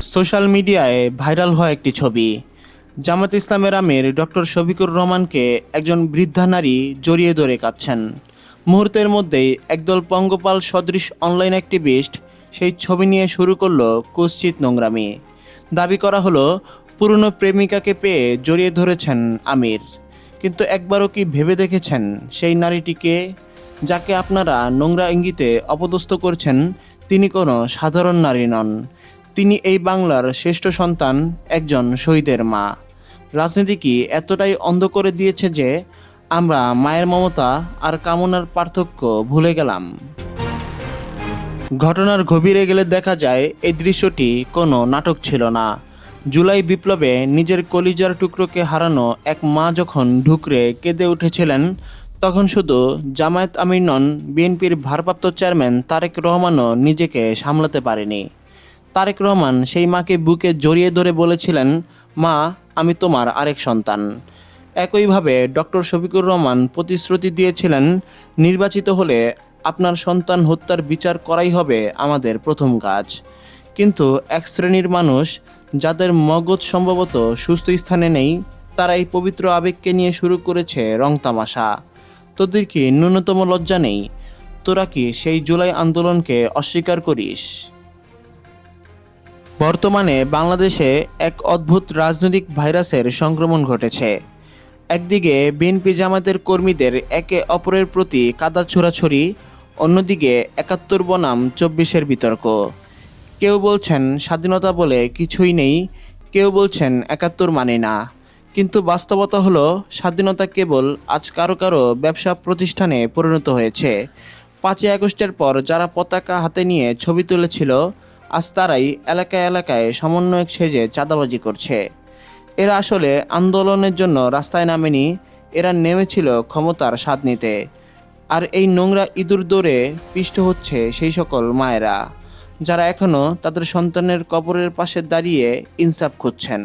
Social মিডিয়ায় viral হয় একটি ছবি। জামাত ইসলামের আমির ডক্টর শফিকুর রহমানকে একজন বৃদ্ধা নারী জড়িয়ে ধরে কাঁদছেন। মুহূর্তের মধ্যেই একদল পঙ্গপাল সদৃশ অনলাইন অ্যাক্টিভিস্ট সেই ছবি নিয়ে শুরু করল কুশ্চিত নোংরামি। দাবি করা হলো, পুরনো প্রেমিকাকে পেয়ে জড়িয়ে ধরেছেন আমির। কিন্তু একবারও কি ভেবে দেখেছেন সেই নারীটিকে? যাকে আপনারা নোংরা ইঙ্গিতে অপদস্থ করছেন, তিনি কোনো সাধারণ নারী নন। তিনি এই বাংলার শ্রেষ্ঠ সন্তান একজন শহীদের মা। রাজনীতি কি এতটাই অন্ধ করে দিয়েছে যে আমরা মায়ের মমতা আর কামনার পার্থক্য ভুলে গেলাম? ঘটনার গভীরে গেলে দেখা যায় এই দৃশ্যটি কোনো নাটক ছিল না। জুলাই বিপ্লবে নিজের কলিজার টুকরোকে হারানো এক মা যখন ঢুকরে কেঁদে উঠেছিলেন, তখন শুধু জামায়াত আমির নন, বিএনপির ভারপ্রাপ্ত চেয়ারম্যান তারেক রহমানও নিজেকে সামলাতে পারেনি। তারেক রহমান সেই মাকে বুকে জড়িয়ে ধরে বলেছিলেন, মা, আমি তোমার আরেক সন্তান। একইভাবে ডক্টর শফিকুর রহমান প্রতিশ্রুতি দিয়েছিলেন, নির্বাচিত হলে আপনার সন্তান হত্যার বিচার করাই হবে আমাদের প্রথম কাজ। কিন্তু এক শ্রেণির মানুষ যাদের মগজ সম্ভবত সুস্থ স্থানে নেই, তারা এই পবিত্র আবেগকে নিয়ে শুরু করেছে রং তামাশা। তোদের কি ন্যূনতম লজ্জা নেই? তোরা কি সেই জুলাই আন্দোলনকে অস্বীকার করিস? বর্তমানে বাংলাদেশে এক অদ্ভুত রাজনৈতিক ভাইরাসের সংক্রমণ ঘটেছে। একদিকে বিএনপি জামাতের কর্মীদের একে অপরের প্রতি কাদা ছোড়াছড়ি, অন্যদিকে একাত্তর বনাম চব্বিশের বিতর্ক। কেউ বলছেন স্বাধীনতা বলে কিছুই নেই, কেউ বলছেন একাত্তর মানে না। কিন্তু বাস্তবতা হলো, স্বাধীনতা কেবল আজ কারও কারও ব্যবসা প্রতিষ্ঠানে পরিণত হয়েছে। পাঁচই আগস্টের পর যারা পতাকা হাতে নিয়ে ছবি তুলেছিল আজ তারাই এলাকায় এলাকায় সমন্বয়ক সেজে চাঁদাবাজি করছে। এরা আসলে আন্দোলনের জন্য রাস্তায় নামেনি, এরা নেমেছিল ক্ষমতার স্বাদ নিতে। আর এই নোংরা ইঁদুর দৌড়ে পিষ্ট হচ্ছে সেই সকল মায়েরা, যারা এখনও তাদের সন্তানের কবরের পাশে দাঁড়িয়ে ইনসাফ খুঁজছেন।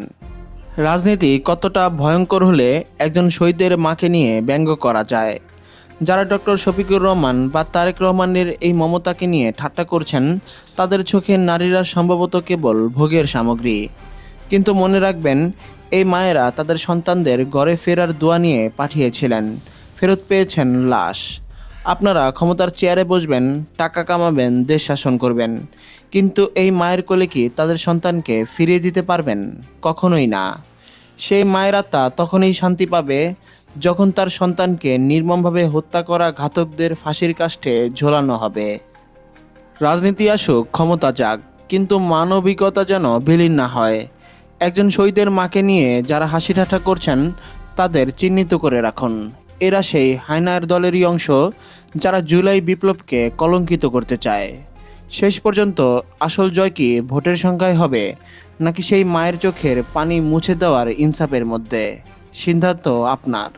রাজনীতি কতটা ভয়ঙ্কর হলে একজন শহীদের মাকে নিয়ে ব্যঙ্গ করা যায়। যারা ডক্টর শফিকুর রহমান বা তারেক রহমানের এই মমতাকে নিয়ে ঠাট্টা করছেন, তাদের চোখে নারীরা সম্ভবত কেবল ভোগের সামগ্রী। কিন্তু মনে রাখবেন, এই মায়েরা তাদের সন্তানদের ঘরে ফেরার দোয়া নিয়ে পাঠিয়েছিলেন। ফেরত পেয়েছেন লাশ। আপনারা ক্ষমতার চেয়ারে বসবেন, টাকা কামাবেন, দেশ শাসন করবেন। কিন্তু এই মায়ের কোলে কি তাদের সন্তানকে ফিরিয়ে দিতে পারবেন? কখনোই না। সেই মায়ের আত্মা তখনই শান্তি পাবে যখন তার সন্তানকে নির্মমভাবে হত্যা করা ঘাতকদের ফাঁসির কাষ্ঠে ঝোলানো হবে। রাজনীতি আসুক, ক্ষমতা যাক, কিন্তু মানবিকতা যেন বিলীন না হয়। একজন শহীদের মাকে নিয়ে যারা হাসি ঠাট্টা করছেন, তাদের চিহ্নিত করে রাখুন। এরা সেই হায়নার দলেরই অংশ, যারা জুলাই বিপ্লবকে কলঙ্কিত করতে চায়। শেষ পর্যন্ত আসল জয় কি ভোটের সংখ্যায় হবে, নাকি সেই মায়ের চোখের পানি মুছে দেওয়ার ইনসাফের মধ্যে? সিদ্ধান্ত আপনার।